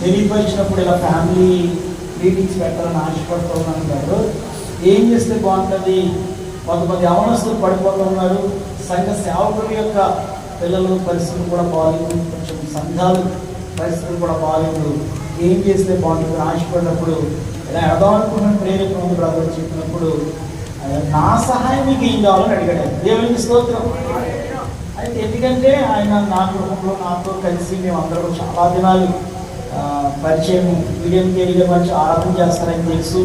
తెలియపరిచినప్పుడు ఇలా family meetings పెట్టాలని ఆశపడుతూ ఉన్నాను గారు ఏం చేస్తే బాగుంటుంది? కొంతమంది అవనస్తులు పడిపోతున్నారు. సంఘ సేవకుల యొక్క పిల్లలు పరిస్థితులు కూడా బాగాలేదు. కొంచెం సంఘాలు పరిస్థితులు కూడా బాగాలేదు. ఏం చేస్తే బాగుంటుంది? ఆశపడినప్పుడు ఇలా ఎడదామనుకున్న ప్రేరేపణ బ్రదర్ చెప్పినప్పుడు నా సహాయం మీకు ఏం కావాలని అడిగాడు దేవునికి స్తోత్రం. అయితే ఎందుకంటే ఆయన నా కుటుంబంలో నాతో కలిసి మేము అందరూ చాలా దినాలు పరిచయం మీడియం ఏరియా మంచి ఆరాధన చేస్తారని తెలుసు.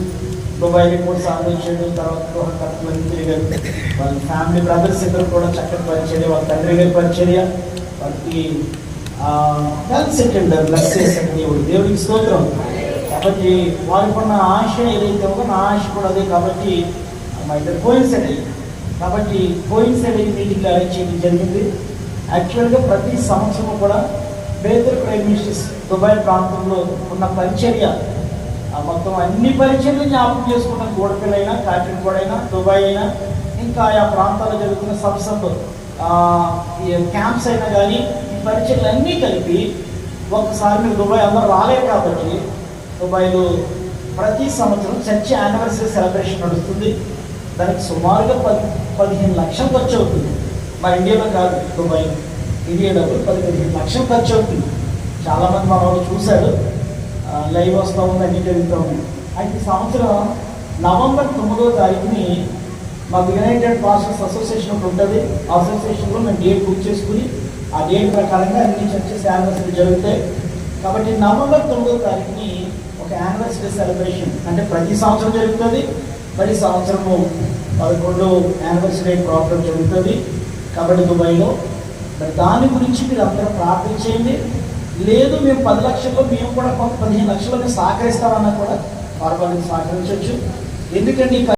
దుబాయ్ కూడా సాధించాడు తర్వాత గృహ తిరిగారు. వాళ్ళ ఫ్యామిలీ బ్రదర్స్ ఇద్దరు కూడా చక్కటి పరిచర్య వాళ్ళ తండ్రి గారి పరిచర్య వాళ్ళకి వెల్ సెటిల్డ్ బ్లస్ చేశాడు దేవుడు దేవుడికి స్తోత్రం. కాబట్టి వారికి ఉన్న ఆశ ఏదైతే ఉందో నా ఆశ కూడా అదే కాబట్టి మా ఇద్దరు పోయిన అయ్యింది కాబట్టి కోయిన్సైడ్ అయ్యి మీటింగ్ అరేంజ్ చేయడం జరిగింది. యాక్చువల్గా ప్రతి సంవత్సరం కూడా బేదర్ ప్రైమ్ మినిస్టర్స్ దుబాయ్ ప్రాంతంలో ఉన్న పరిచర్య మొత్తం అన్ని పరిచర్లు జ్ఞాపకం చేసుకున్న గోడపిల్లైనా అయినా కాకినాడ అయినా దుబాయ్ అయినా ఇంకా ఆయా ప్రాంతాల్లో జరుగుతున్న సంస్థలు క్యాంప్స్ అయినా కానీ ఈ పరిచర్లు అన్నీ కలిపి ఒక్కసారి మీరు దుబాయ్ అందరూ రాలేదు కాబట్టి దుబాయ్లో ప్రతి సంవత్సరం చర్చి యానివర్సరీ సెలబ్రేషన్ నడుస్తుంది. దానికి సుమారుగా పది పదిహేను లక్షలు ఖర్చు అవుతుంది. మా ఇండియాలో కాదు దుబాయ్ ఇండియా డబ్బులు పది పదిహేను లక్షలు ఖర్చు అవుతుంది. చాలామంది మన వాళ్ళు చూశారు. లైవ్ వస్తూ ఉంది అన్ని జరుగుతూ ఉంది. అయితే సంవత్సరం నవంబర్ తొమ్మిదో తారీఖుని మాకు యునైటెడ్ పాస్టర్స్ అసోసియేషన్ ఒకటి ఉంటుంది. అసోసియేషన్లో మేము డేట్ బుక్ చేసుకుని ఆ డేట్ ప్రకారంగా అన్ని చర్చెస్ యానివర్సరీ జరుగుతాయి. కాబట్టి నవంబర్ తొమ్మిదో తారీఖుని ఒక యానివర్సరీ సెలబ్రేషన్ అంటే ప్రతి సంవత్సరం జరుగుతుంది. ప్రతి సంవత్సరము పదకొండు యానివర్సరీ ప్రాబ్లం జరుగుతుంది. కాబట్టి దుబాయ్లో మరి దాని గురించి మీరు అందరూ ప్రార్థించేయండి లేదు మేము పది లక్షల్లో మేము కూడా పదిహేను లక్షల్లో మేము సహకరిస్తామన్నా కూడా వారు వాళ్ళకి సహకరించవచ్చు. ఎందుకంటే